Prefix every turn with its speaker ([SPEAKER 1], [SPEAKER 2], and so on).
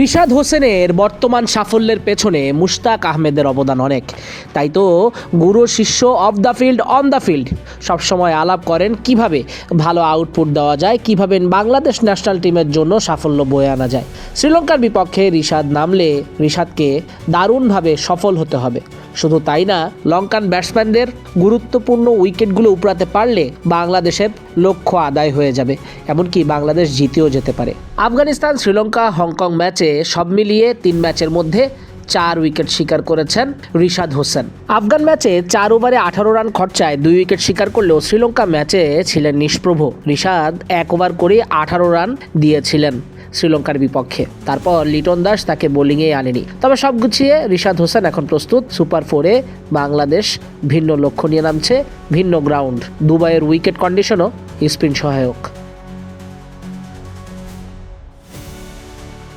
[SPEAKER 1] রিশাদ হোসেনের বর্তমান সাফল্যের পেছনে মুশতাক আহমেদের অবদান অনেক। তাই তো গুরু শিষ্য off the field on the field সবসময় আলাপ করেন কীভাবে ভালো আউটপুট দেওয়া যায়, কীভাবে বাংলাদেশ ন্যাশনাল টিমের জন্য সাফল্য বয়ে আনা যায়। শ্রীলঙ্কার বিপক্ষে রিশাদ নামলে রিশাদকে দারুণভাবে সফল হতে হবে। শুধু তাই না, লঙ্কান ব্যাটসম্যানদের গুরুত্বপূর্ণ উইকেটগুলো উপড়াতে পারলে বাংলাদেশের লক্ষ্য আদায় হয়ে যাবে, এমনকি বাংলাদেশ জিতেও যেতে পারে। আফগানিস্তান, শ্রীলঙ্কা, হংকং ম্যাচে সব মিলিয়ে তিন ম্যাচের মধ্যে চার উইকেট শিকার করেছেন রিশাদ হোসেন। আফগান ম্যাচে চার ওভারে আঠারো রান খরচায় দুই উইকেট শিকার করলেও শ্রীলঙ্কা ম্যাচে ছিলেন নিষ্প্রভ। রিশাদ এক ওভার করে আঠারো রান দিয়েছিলেন শ্রীলঙ্কার বিপক্ষে। তারপর লিটন দাস তাকে বোলিংয়ে আনেনি। তবে সব গুছিয়ে রিশাদ হোসেন এখন প্রস্তুত সুপার ফোরে বাংলাদেশ ভিন্ন লক্ষ্য নিয়ে নামছে ভিন্ন গ্রাউন্ড। দুবাইয়ের উইকেট কন্ডিশনও স্পিন সহায়ক।